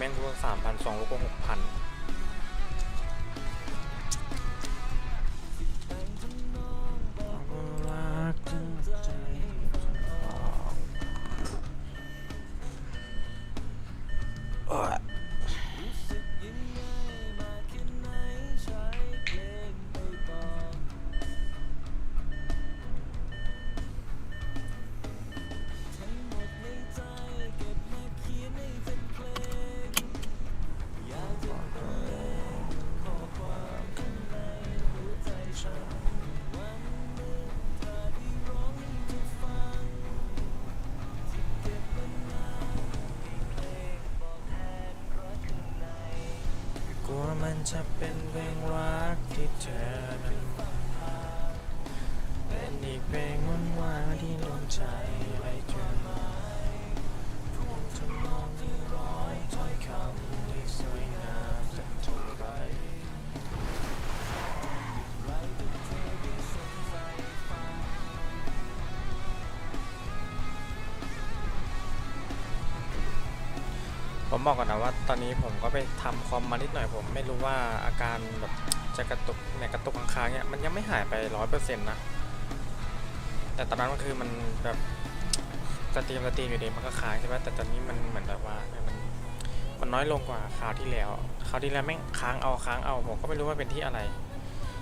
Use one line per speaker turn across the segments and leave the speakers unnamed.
ม่งทุกสาม
พันสองลูกก็หกพัน จะ
เป็
นเพลงรักที่เธอ ผมบอกก่อนนะว่าตอนนี้ผมก็ไปทำคอมมานิดหน่อยผม ไม่รู้ว่าอาการแบบจะกระตุกเนี่ยกระตุกค้างเนี่ยมันยังไม่หายไปร้อยเปอร์เซ็นต์นะ แต่ตอนนั้นก็คือมันแบบสตรีมสตรีมอยู่ดีมันก็ค้างใช่ไหมแต่ตอนนี้มันเหมือนแบบว่ามันมันน้อยลงกว่าคราวที่แล้วคราวที่แล้วแม่งค้างเอาค้างเอาผมก็ไม่รู้ว่าเป็นที่อะไร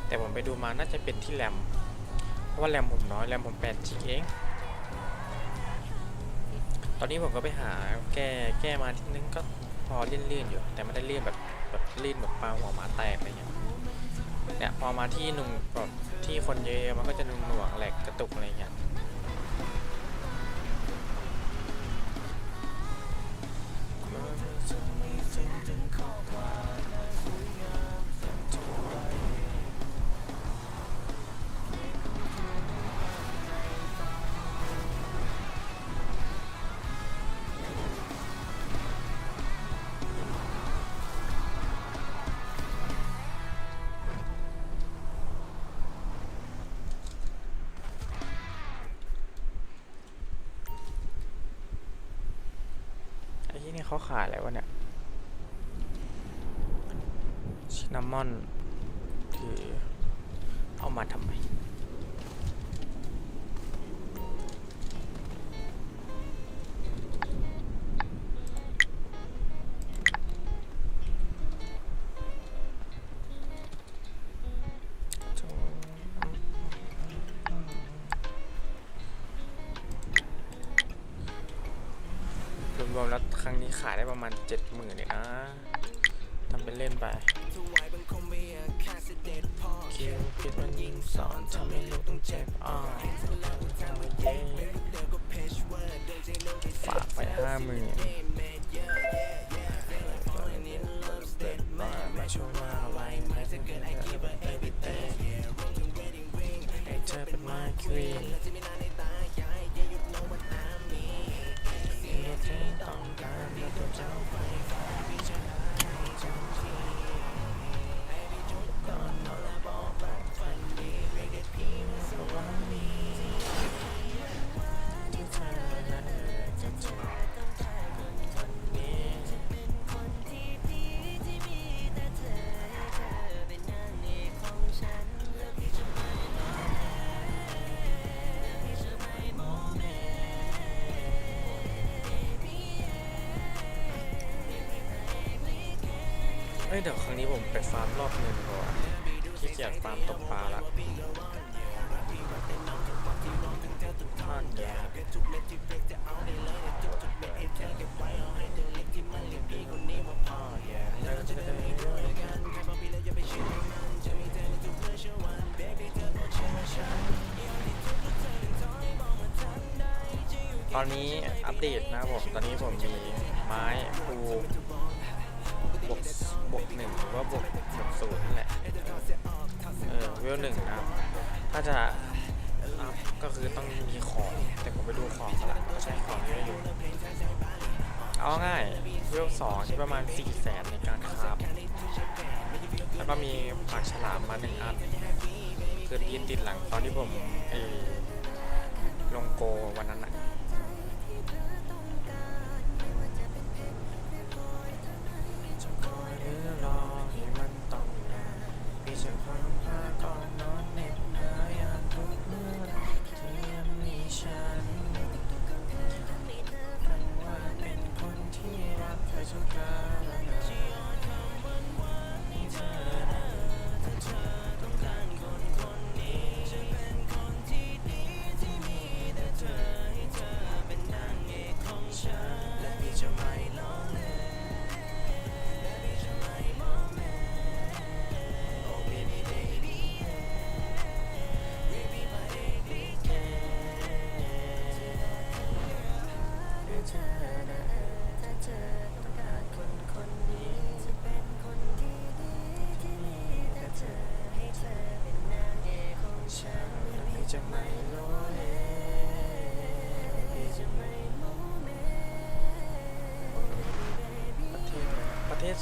แต่ผมไปดูมาน่าจะเป็นที่แรมเพราะว่าแรมผมน้อยแรมผม8 g เองตอนนี้ผมก็ไปหาแก้แก้มาทีนึงก็ พอเลื่นๆอยู่ แต่ไม่ได้เลื่นแบบแบบเลื่นแบบปลาหัวหมาแตกอะไรเงี้ยเนี่ยพอมาที่หนุ่มแบบที่คนเยอะๆมันก็จะหน่วงแหลกกระตุกอะไรเงี้ย เขาขายอะไรวะเนี่ยชินามอนที่เอามาทำไมายได้ประมาณเจ็ดหมื่นเลยนะทำเป็นเล่นไปคิวคิดมันยิงสอนทำให้ลูกต้องเจ็บอ่อฝากไปห้าหมื่นมาช่วยว่าไรไม่ถึงเกินไอคิว่า everything ให้เธอเป็นมาควีน กา เดี๋ยวครั้งนี้ผมไปฟาร์มรอบหนึ่งก่อนขี้เกียจฟาร์มตกปลาละท่อนย่ตอนนี้อัปเดตนะครับผม ตอนนี้ผมมีไม้ปูบวก บวกหนึ่งหรือว่าบวกบวกศูนย์นั่นแหละ เออเวลหนึ่งนะครับ ถ้าจะอัพก็คือต้องมีของ แต่ผมไปดูของมาละก็ใช้ของเยอะอยู่ เอาง่ายเวลสองที่ประมาณ4ี่แสนในการคราฟแล้วก็มีปากฉลามมาหนึ่งอันคือยืนติดหลังตอนที่ผมเอลงโกวันนั้นอะ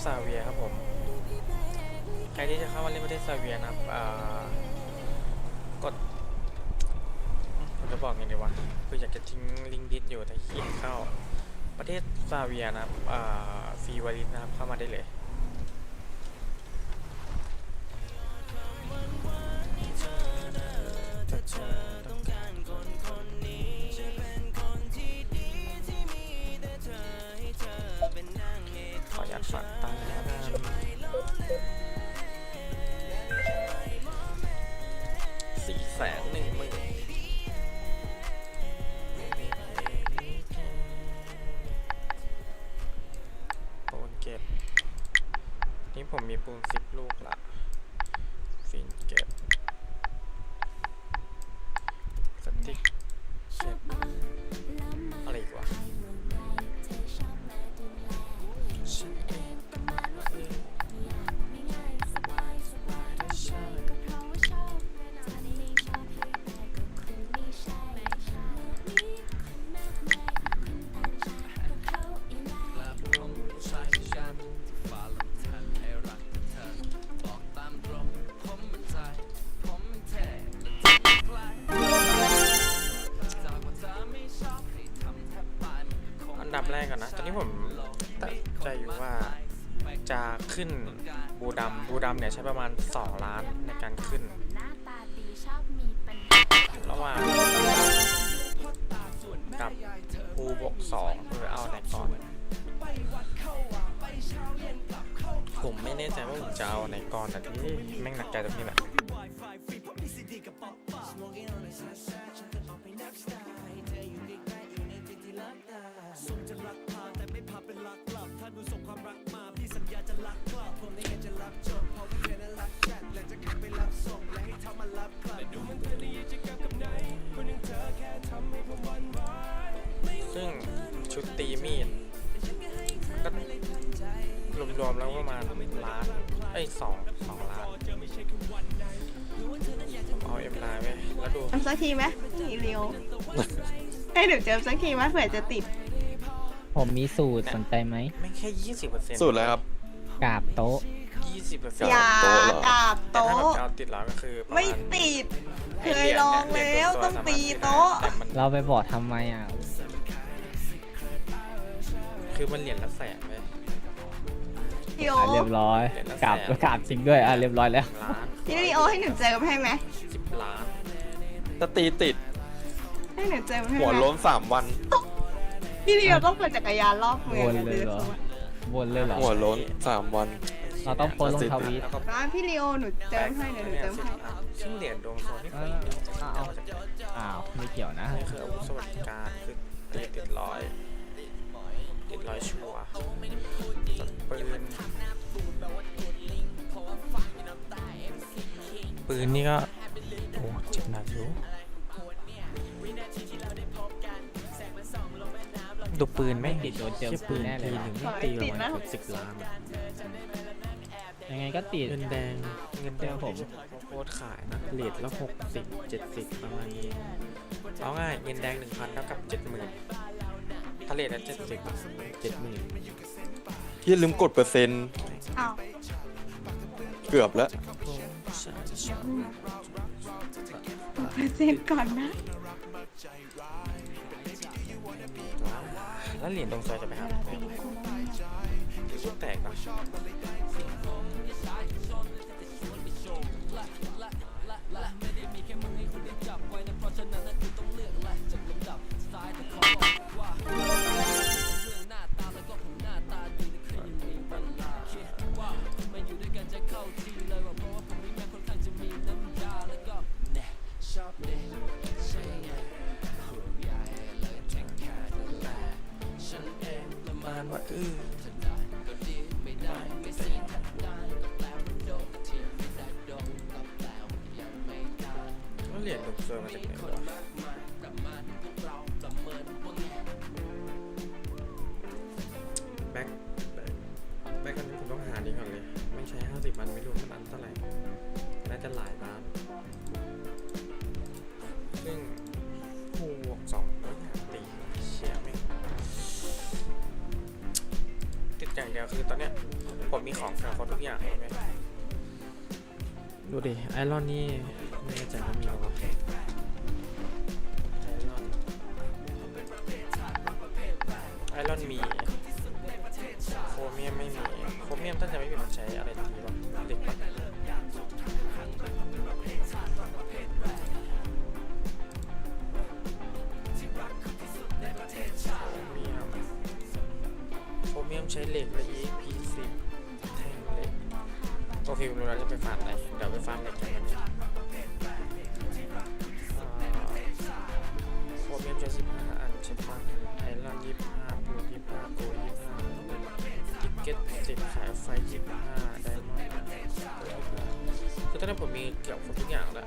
ซาเวียครับผม ใครที่จะเข้ามาเล่นประเทศซาเวียนะครับกดผมจะบอกยังไงวะคืออยากจะทิ้งลิงก์ดิสอยู่แต่ขี้เขียนเข้า ประเทศซาเวียนะครับฟรีวาริสนะครับเข้ามาได้เลย ผมมีปูนสิบลูกละำ
เนี่ย
ใช้ประมาณ 2 ล้านในการขึ้น
หน้าตาดีชอบมีปัญหา
ระหว่างกับภูบกสองคือเอาไหนก่อน ผมไม่แน่ใจว่าผมจะเอาไหนก่อนแต่ที่แม่งหนักใจตรงนี้แหละ
ทีไหมเผื่อจะติด
ผมมีสูตรสนใจไหม
ไม่งแค่ยี่สิบเปอร์เซ็นต์
สูตรอะไรครับ
กราบโต๊ะ
ยี่สิบเปอร์เซ็นต์
อย่า
โต๊ะเหรอ
กราบ
แต่ถ้า
โต๊ะ
แบบจะเอาติดแล้วก็คือประาณ
ไม่ติด เค
ไห
ย
รีญ
ลอง
นี่ย
แล้ว
เหรียญ
ต้อง
สามารถ
ตี
ซื้อได้
โต๊ะ
แต่มัน
เราไปบอกทำไมอะ
คือมันเหรียญละแสนเลย
เดี๋ยว
อะเรียบร้อย
เหรียญละ
กราบ
แสน
ก็กราบจริงด้วยอะเรียบร้อยแล้ว
ล้าน
พี่ลีโอให้หนูเจอให้ไหม
สิบล้าน
จะตีติด
ให้หนูเจอให้ไหม
หัวโล้นสามวัน
พี่ลีโอต้องปั่นจักรยานรอบเมือง
วนเลยเหรอวนเลยเหรอ
หัวโล้นสามวัน
ไอ้
เราต้องโพสต์ลงทวิต
แล้วก็
ร้านพี่ลีโอหนูเจิมให้เดี๋ยวหนูเจิมให้
ซึ่งเหรียญดวงโซนนี่
เอ
คือ
อเอาเอาอ้าวไม่เกี่ยวนะ
นี่คืออาวุธสวัสดิการคือตีติดร้อยติดร้อยชัวร์ส่วนปืนปืนนี่ก็ ดูปืนไหม
ไม่ติดโดนเจิม
แค่ปืน
แน่เลย
ทีหนึ่งนี่ตีประมาณเกือบสิบล้านอะ
ยังไงก็ติด
เงินแดงเงินแดง
เจอผม
โคตรขายนะเลทละหกสิบเจ็ดสิบประมาณนี้เอาง่ายเงินแดงหนึ่งพันเท่ากับเจ็ดหมื่นถ้าเลทละเจ็ดสิบเจ็ดหมื่น
พี่ลืมกดเปอร์เซ็นต์
อ้าว
เกือบแล้ว
เปอร์เซ็นต์ก่อนนะ
แล้วเหรียญตรงซอยจะไปหาไหนหรือแตกปะประ ดิ ไอรอนนี่ไม่แน่ใจว่ามีหรอไอรอนมีโครเมียมไม่มีโครเมียมถ้านจะไม่ผิดมันใช้อะไรทีวะเหล็กโครเมียมโครเมียมใช้เหล็กและ EP โอเคเราจะไปฟาร์มไหนเดี๋ยวไปฟาร์มเด็กันโคเบียมเจ็ดสิบห้าอันเช่ปะไอรอนยี่สิบห้าบูยี่สิบห้าโกยี่สิบห้าติ๊กเก็ตติดขายไฟยี่สิบห้าไดมอนด์คือตอนนี้ผมมีเกี่ยวกับทุกอย่างแล้ว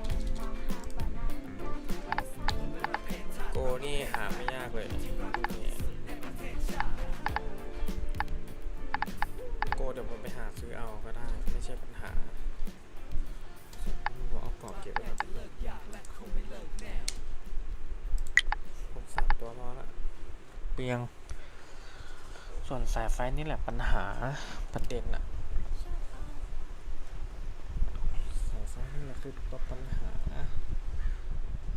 เปลียง ส่วนสายไฟนี่แหละปัญหาประเด็นอะสายไฟนี่แหละคือตัวปัญหา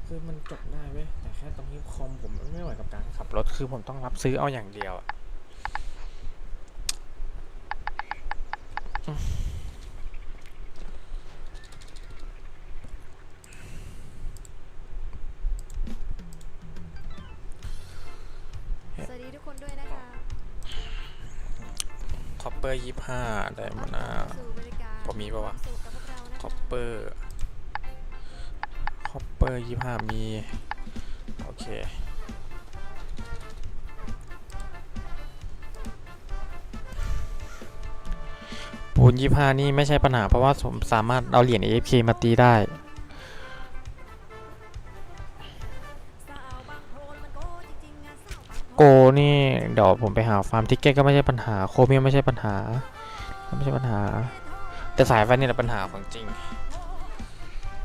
คือมันจบได้เว้ยแต่แค่ตรงนี้คอมผมมันไม่ไหวกับการขับรถคือผมต้องรับซื้อเอาอย่างเดียวอะ ร์ยี่ห้าได้มานะ
สู่บริการ
ผมมีปะวะ
สู่กับพวกเรานะ
คอ
คะ
ปเปอร์คอปเปอร์ยี่ห้ามี โอเคปูนยี่ห้านี่ไม่ใช่ปัญหาเพราะว่าผมสามารถเอาเหรียญ AFK มาตีได้
นี่
เดี๋ยวผมไปหาฟาร์มทิกเก็ตก็ไม่ใช่ปัญหา โคเมียไม่ใช่ปัญหา ไม่ใช่ปัญหา แต่สายไฟนี่แหละปัญหาของจริง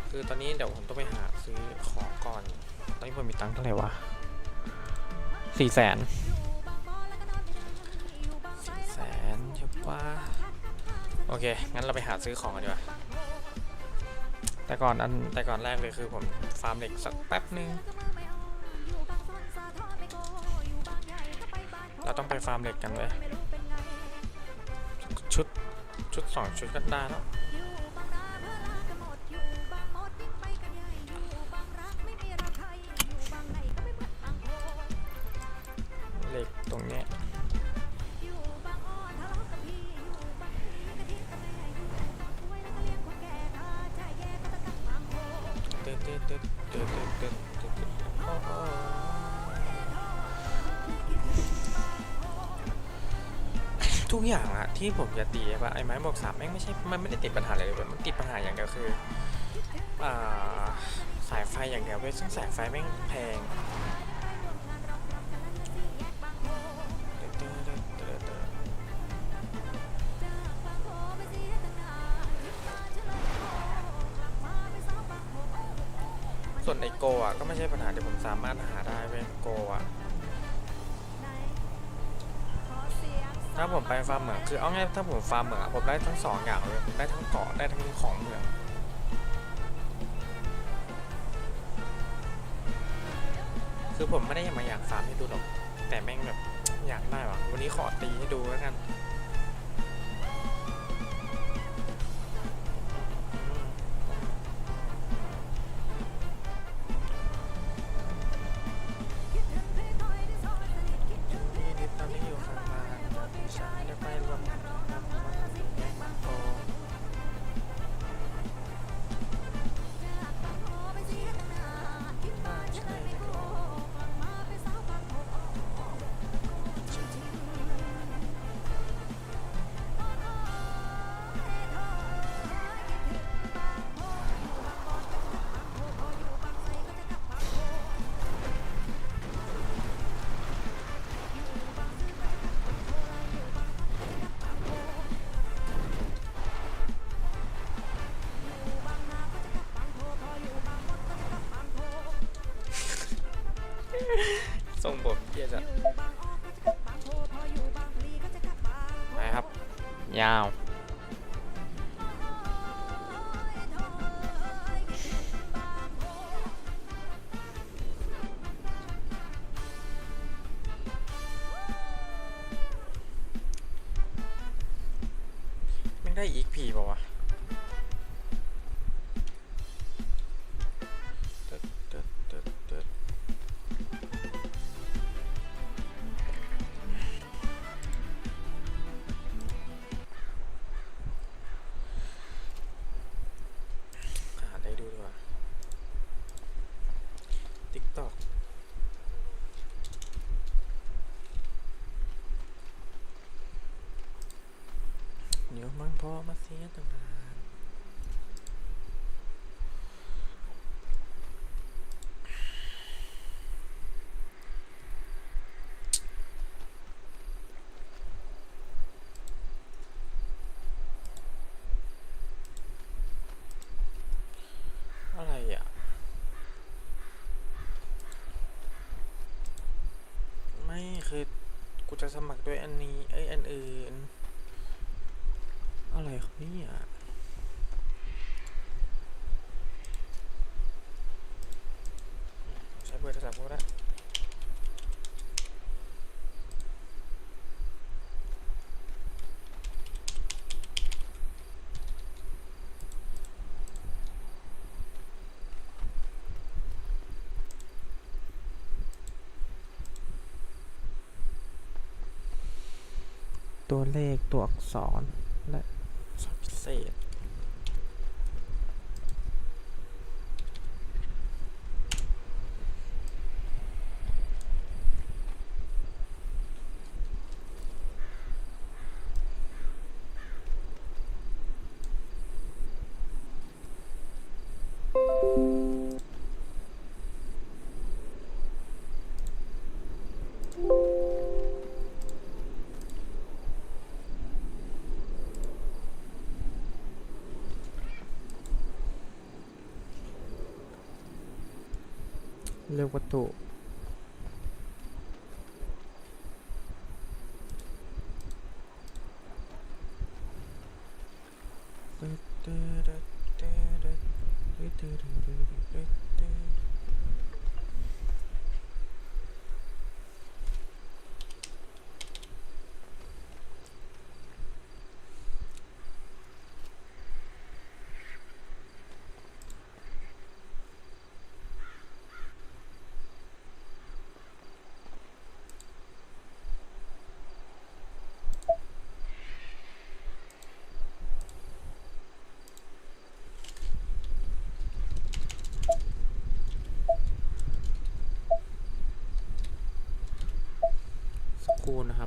คือตอนนี้เดี๋ยวผมต้องไปหาซื้อของก่อน ตอนนี้ผมมีตังค์เท่าไหร่วะสี่แสนสี่แสนใช่ปะโอเค งั้นเราไปหาซื้อของกันดีกว่า แต่ก่อนอันแต่ก่อนแรกเลยคือผมฟาร์มเหล็กสักแป๊บนึง เราต้องไปฟาร์มเหล็กกันเลย ชุด ชุดสองชุดก็ได้แล้ว ที่ผมจะตีอะไอ้ไม้หมวกสามแม่งไม่ใช่ มันไม่ได้ติดปัญหาอะไรเลยเว้ยมันติดปัญหาอย่างเดียวคืออ่าสายไฟอย่างเดียวเว้ยซึ่งสายไฟแม่งแพงส่วนในโกอะก็ไม่ใช่ปัญหาเดี๋ยวผมสามารถหาได้เว้ยโกอะ ถ้าผมไปฟาร์มเหมืองคือเอาง่ายถ้าผมฟาร์มเหมืองอะผมได้ทั้งสองอย่างเลยผมได้ทั้งเกาะได้ทั้งของเหมืองคือผมไม่ได้มาอยากฟาร์มให้ดูหรอกแต่แม่งแบบอยากได้วะวันนี้ขอตีให้ดูแล้วกัน บทเยี่ครับ ยาว พ่อมาเสียตั้งนานอะไรอะ ไม่คือกูจะสมัครด้วยอันนี้เอ้อันอื่น เนี่ยใช้เบอร์โทรศัพท์กูก็ได้ตัวเลขตัวอักษรและ สอ เศษเร็ววัตถุสัก ครู่นะครับ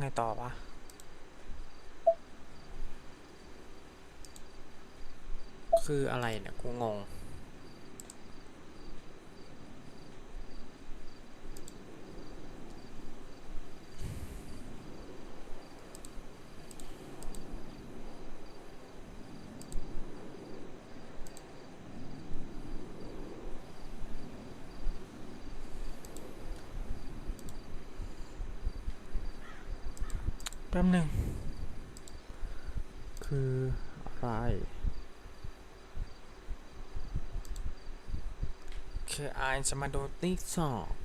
ไงต่อวะคืออะไรเนี่ย กูงง ป๊บหนึ่ง คืออะไรคืออายจะมาดูติ๊กซอก